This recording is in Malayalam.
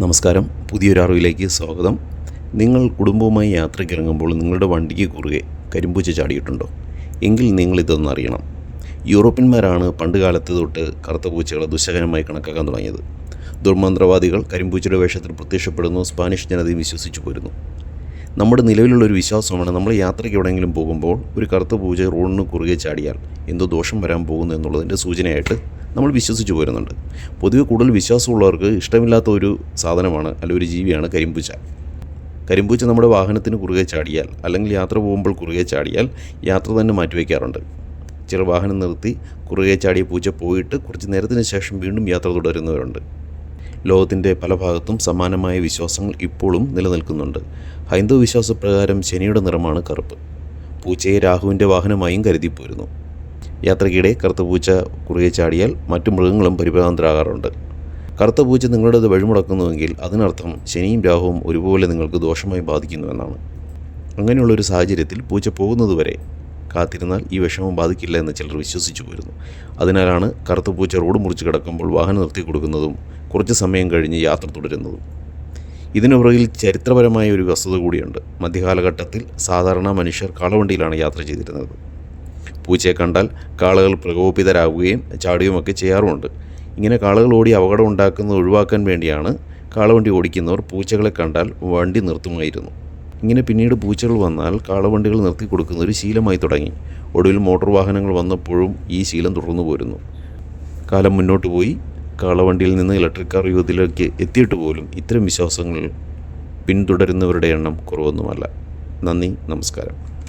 നമസ്കാരം. പുതിയൊരു അറിവിലേക്ക് സ്വാഗതം. നിങ്ങൾ കുടുംബവുമായി യാത്രയ്ക്ക് ഇറങ്ങുമ്പോൾ നിങ്ങളുടെ വണ്ടിക്ക് കുറുകെ കരിമ്പൂച്ച ചാടിയിട്ടുണ്ടോ? എങ്കിൽ നിങ്ങൾ അറിയണം. യൂറോപ്യന്മാരാണ് പണ്ട് കാലത്ത് തൊട്ട് കറുത്ത പൂച്ചകളെ ദുശകരമായി കണക്കാക്കാൻ തുടങ്ങിയത്. ദുർമന്ത്രവാദികൾ കരിമ്പൂച്ചയുടെ വേഷത്തിൽ പ്രത്യക്ഷപ്പെടുന്നു സ്പാനിഷ് ജനതയും വിശ്വസിച്ചു പോരുന്നു. നമ്മുടെ നിലവിലുള്ളൊരു വിശ്വാസമാണ് നമ്മൾ യാത്രയ്ക്ക് എവിടെയെങ്കിലും പോകുമ്പോൾ ഒരു കറുത്ത പൂജ റോഡിന് കുറുകെ ചാടിയാൽ എന്തോ ദോഷം വരാൻ പോകുന്നു എന്നുള്ളതിന്റെ സൂചനയായിട്ട് നമ്മൾ വിശ്വസിച്ചു പോരുന്നുണ്ട്. പൊതുവെ കൂടുതൽ വിശ്വാസമുള്ളവർക്ക് ഇഷ്ടമില്ലാത്ത ഒരു സാധനമാണ് അല്ലെങ്കിൽ ഒരു ജീവിയാണ് കരിമ്പൂച്ച. കരിമ്പൂച്ച നമ്മുടെ വാഹനത്തിന് കുറുകെ ചാടിയാൽ അല്ലെങ്കിൽ യാത്ര പോകുമ്പോൾ കുറുകെ ചാടിയാൽ യാത്ര തന്നെ മാറ്റിവെക്കാറുണ്ട്. ചില വാഹനം നിർത്തി കുറുകെ ചാടിയ പൂച്ച പോയിട്ട് കുറച്ച് നേരത്തിന് ശേഷം വീണ്ടും യാത്ര തുടരുന്നവരുണ്ട്. ലോകത്തിന്റെ പല ഭാഗത്തും സമാനമായ വിശ്വാസങ്ങൾ ഇപ്പോഴും നിലനിൽക്കുന്നുണ്ട്. ഹൈന്ദവ വിശ്വാസപ്രകാരം ശനിയുടെ നിറമാണ് കറുപ്പ്. പൂച്ചയെ രാഹുവിന്റെ വാഹനമായും കരുതിപ്പോരുന്നു. യാത്രയ്ക്കിടെ കറുത്ത പൂച്ച കുറുകെ ചാടിയാൽ മറ്റു മൃഗങ്ങളും പരിഭ്രാന്തരാകാറുണ്ട്. കറുത്ത പൂച്ച നിങ്ങളുടേത് വഴിമുടക്കുന്നുവെങ്കിൽ അതിനർത്ഥം ശനിയും രാഹുവും ഒരുപോലെ നിങ്ങൾക്ക് ദോഷമായി ബാധിക്കുന്നുവെന്നാണ് അങ്ങനെയുള്ളൊരു സാഹചര്യത്തിൽ പൂച്ച പോകുന്നതുവരെ കാത്തിരുന്നാൽ ഈ വിഷമം ബാധിക്കില്ല എന്ന് ചിലർ വിശ്വസിച്ചു പോയിരുന്നു. അതിനാലാണ് കറുത്ത പൂച്ച റോഡ് മുറിച്ച് കിടക്കുമ്പോൾ വാഹനം നിർത്തി കൊടുക്കുന്നതും കുറച്ച് സമയം കഴിഞ്ഞ് യാത്ര തുടരുന്നതും. ഇതിനു പുറകിൽ ചരിത്രപരമായ ഒരു വസ്തുത കൂടിയുണ്ട്. മധ്യകാലഘട്ടത്തിൽ സാധാരണ മനുഷ്യർ കാളവണ്ടിയിലാണ് യാത്ര ചെയ്തിരുന്നത്. പൂച്ചയെ കണ്ടാൽ കാളകൾ പ്രകോപിതരാകുകയും ചാടുകയുമൊക്കെ ചെയ്യാറുമുണ്ട്. ഇങ്ങനെ കാളകൾ ഓടി അപകടം ഉണ്ടാക്കുന്നത് ഒഴിവാക്കാൻ വേണ്ടിയാണ് കാളവണ്ടി ഓടിക്കുന്നവർ പൂച്ചകളെ കണ്ടാൽ വണ്ടി നിർത്തുമായിരുന്നു. ഇങ്ങനെ പിന്നീട് പൂച്ചകൾ വന്നാൽ കാളവണ്ടികൾ നിർത്തി കൊടുക്കുന്ന ഒരു ശീലമായി തുടങ്ങി. ഒടുവിൽ മോട്ടോർ വാഹനങ്ങൾ വന്നപ്പോഴും ഈ ശീലം തുടർന്നു പോരുന്നു. കാലം മുന്നോട്ട് പോയി. കാളവണ്ടിയിൽ നിന്ന് ഇലക്ട്രിക് കാർ യുഗത്തിലേക്ക് എത്തിയിട്ട് പോലും ഇത്തരം വിശ്വാസങ്ങൾ പിന്തുടരുന്നവരുടെ എണ്ണം കുറവൊന്നുമല്ല. നന്ദി നമസ്കാരം.